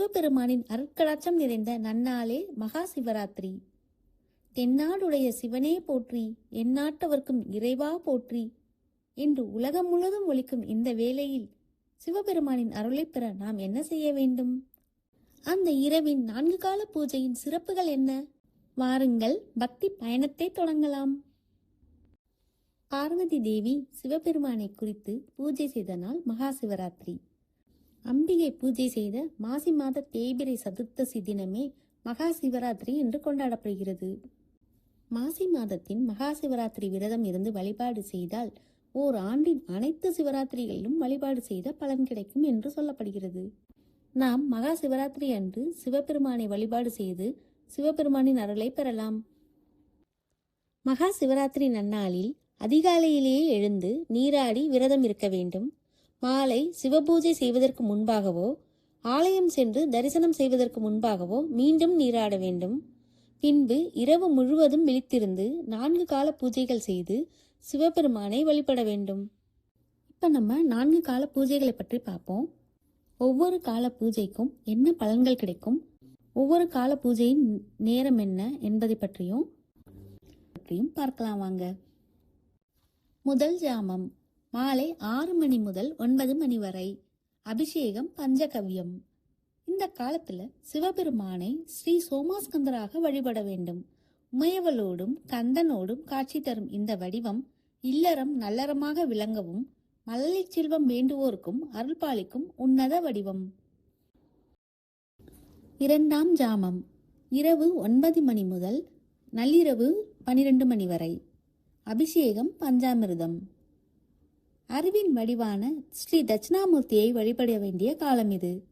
சிவபெருமானின் அருட்கடாட்சம் நிறைந்த நன்னாளே மகா சிவராத்திரி தென்னாடுடைய சிவனே போற்றி எந்நாட்டவர்க்கும் இறைவா போற்றி என்று உலகம் முழுதும் ஒழிக்கும் இந்த வேளையில் சிவபெருமானின் அருளைப் பெற நாம் என்ன செய்ய வேண்டும்? அந்த இரவின் நான்கு கால பூஜையின் சிறப்புகள் என்ன? வாருங்கள் பக்தி பயணத்தை தொடங்கலாம். பார்வதி தேவி சிவபெருமானை குறித்து பூஜை செய்த நாள் மகா சிவராத்திரி அம்பிகை பூஜை செய்த மாசி மாத தேய்பிரை சதுர்த்தசி தினமே மகா சிவராத்திரி என்று கொண்டாடப்படுகிறது. மாசி மாதத்தின் மகா சிவராத்திரி விரதம் இருந்து வழிபாடு செய்தால் ஓர் ஆண்டின் அனைத்து சிவராத்திரிகளிலும் வழிபாடு செய்த பலன் கிடைக்கும் என்று சொல்லப்படுகிறது. நாம் மகா சிவராத்திரி அன்று சிவபெருமானை வழிபாடு செய்து சிவபெருமானின் அருளை பெறலாம். மகா சிவராத்திரி நன்னாளில் அதிகாலையிலேயே எழுந்து நீராடி விரதம் இருக்க வேண்டும். மாலை சிவபூஜை செய்வதற்கு முன்பாகவோ ஆலயம் சென்று தரிசனம் செய்வதற்கு முன்பாகவோ மீண்டும் நீராட வேண்டும். பின்பு இரவு முழுவதும் விழித்திருந்து நான்கு கால பூஜைகள் செய்து சிவபெருமானை வழிபட வேண்டும். இப்போ நம்ம நான்கு கால பூஜைகளை பற்றி பார்ப்போம். ஒவ்வொரு கால பூஜைக்கும் என்ன பலன்கள் கிடைக்கும்? ஒவ்வொரு கால பூஜையின் நேரம் என்ன என்பதை பற்றியும் பற்றியும் பார்க்கலாம் வாங்க. முதல் ஜாமம். மாலை ஆறு மணி முதல் ஒன்பது மணி வரை. அபிஷேகம் பஞ்சகவ்யம். இந்த காலத்துல சிவபெருமானை ஸ்ரீ சோமாஸ்கந்தராக வழிபட வேண்டும். உமையவளோடும் கந்தனோடும் காட்சி தரும் இந்த வடிவம் இல்லறம் நல்லறமாக விளங்கவும் மழலை செல்வம் வேண்டுவோருக்கும் அருள்பாலிக்கும் உன்னத வடிவம். இரண்டாம் ஜாமம். இரவு ஒன்பது மணி முதல் நள்ளிரவு பனிரெண்டு மணி வரை. அபிஷேகம் பஞ்சாமிர்தம். அறிவின் வடிவான ஸ்ரீ தட்சிணாமூர்த்தியை வழிபட வேண்டிய காலம் இது.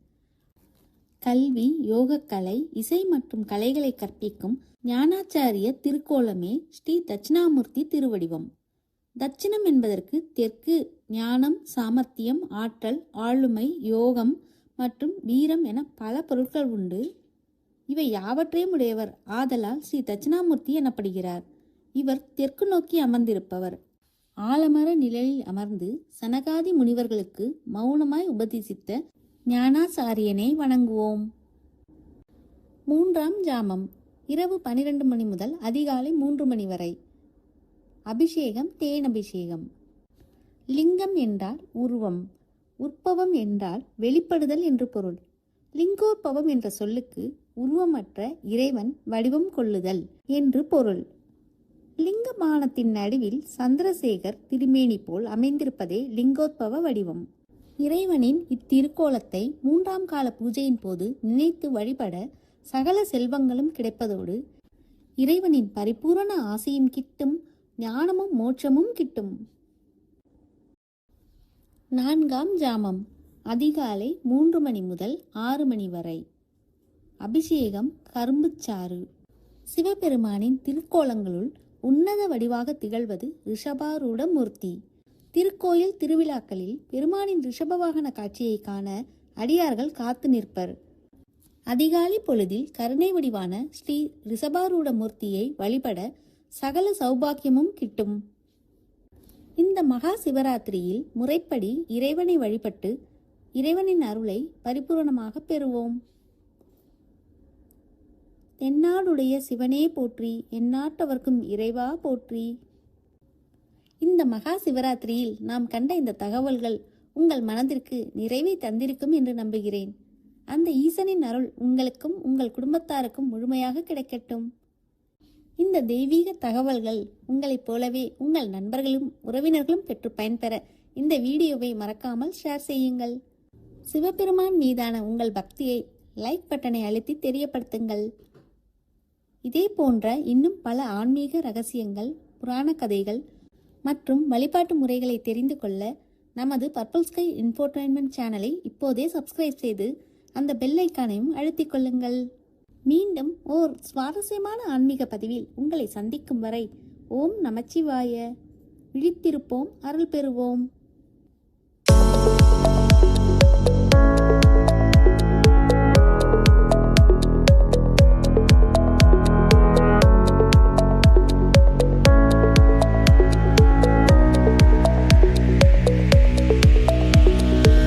கல்வி யோகக்கலை இசை மற்றும் கலைகளை கற்பிக்கும் ஞானாச்சாரிய திருக்கோலமே ஸ்ரீ தட்சிணாமூர்த்தி திருவடிவம். தட்சிணம் என்பதற்கு தெற்கு ஞானம் சாமர்த்தியம் ஆற்றல் ஆளுமை யோகம் மற்றும் வீரம் என பல பொருட்கள் உண்டு. இவை யாவற்றையும் உடையவர். ஆதலால் ஸ்ரீ தட்சிணாமூர்த்தி எனப்படுகிறார். இவர் தெற்கு நோக்கி அமர்ந்திருப்பவர். ஆலமர நிழலில் அமர்ந்து சனகாதி முனிவர்களுக்கு மௌனமாய் உபதேசித்த ஞானாசாரியனை வணங்குவோம். மூன்றாம் ஜாமம். இரவு பனிரெண்டு மணி முதல் அதிகாலை மூன்று மணி வரை. அபிஷேகம் தேன் அபிஷேகம் லிங்கம் என்றால் உருவம். உற்பவம் என்றால் வெளிப்படுதல் என்று பொருள். லிங்கோற்பவம் என்ற சொல்லுக்கு உருவமற்ற இறைவன் வடிவம் கொள்ளுதல் என்று பொருள். லிங்கமானத்தின் நடுவில் சந்திரசேகர் திருமேனி போல் அமைந்திருப்பதே லிங்கோத்பவ வடிவம். இறைவனின் இத்திருக்கோலத்தை மூன்றாம் கால பூஜையின் போது நினைத்து வழிபட சகல செல்வங்களும் கிடைப்பதோடு இறைவனின் பரிபூரண ஆசையும் கிட்டும் ஞானமும் மோட்சமும் கிட்டும். நான்காம் ஜாமம். அதிகாலை மூன்று மணி முதல் ஆறு மணி வரை. அபிஷேகம் கரும்புச்சாறு. சிவபெருமானின் திருக்கோலங்களுள் உன்னத வடிவாக திகழ்வது ரிஷபாரூட மூர்த்தி திருக்கோயில் திருவிழாக்களில் பெருமானின் ரிஷப வாகன காட்சியை காண அடியார்கள் காத்து நிற்பர். அதிகாலை பொழுதில் கருணை வடிவான ஸ்ரீ ரிஷபாரூட மூர்த்தியை வழிபட சகல சௌபாக்கியமும் கிட்டும். இந்த மகா சிவராத்திரியில் முறைப்படி இறைவனை வழிபட்டு இறைவனின் அருளை பரிபூரணமாக பெறுவோம். தென்னாடுடைய சிவனே போற்றி எந்நாட்டவர்க்கும் இறைவா போற்றி. இந்த மகா சிவராத்திரியில் நாம் கண்ட இந்த தகவல்கள் உங்கள் மனதிற்கு நிறைவை தந்திருக்கும் என்று நம்புகிறேன். அந்த ஈசனின் அருள் உங்களுக்கும் உங்கள் குடும்பத்தாருக்கும் முழுமையாக கிடைக்கட்டும். இந்த தெய்வீக தகவல்கள் உங்களைப் போலவே உங்கள் நண்பர்களும் உறவினர்களும் பெற்று பயன்பெற இந்த வீடியோவை மறக்காமல் ஷேர் செய்யுங்கள். சிவபெருமான் மீதான உங்கள் பக்தியை லைக் பட்டனை அழுத்தி தெரியப்படுத்துங்கள். இதே போன்ற இன்னும் பல ஆன்மீக ரகசியங்கள் புராண கதைகள் மற்றும் வழிபாட்டு முறைகளை தெரிந்து கொள்ள நமது பர்பிள் ஸ்கை இன்ஃபோர்டைன்மெண்ட் சேனலை இப்போதே சப்ஸ்கிரைப் செய்து அந்த பெல் ஐக்கானையும் அழுத்திக் கொள்ளுங்கள். மீண்டும் ஓர் சுவாரஸ்யமான ஆன்மீக பதிவில் உங்களை சந்திக்கும் வரை ஓம் நமச்சிவாய. விழித்திருப்போம் அருள் பெறுவோம்.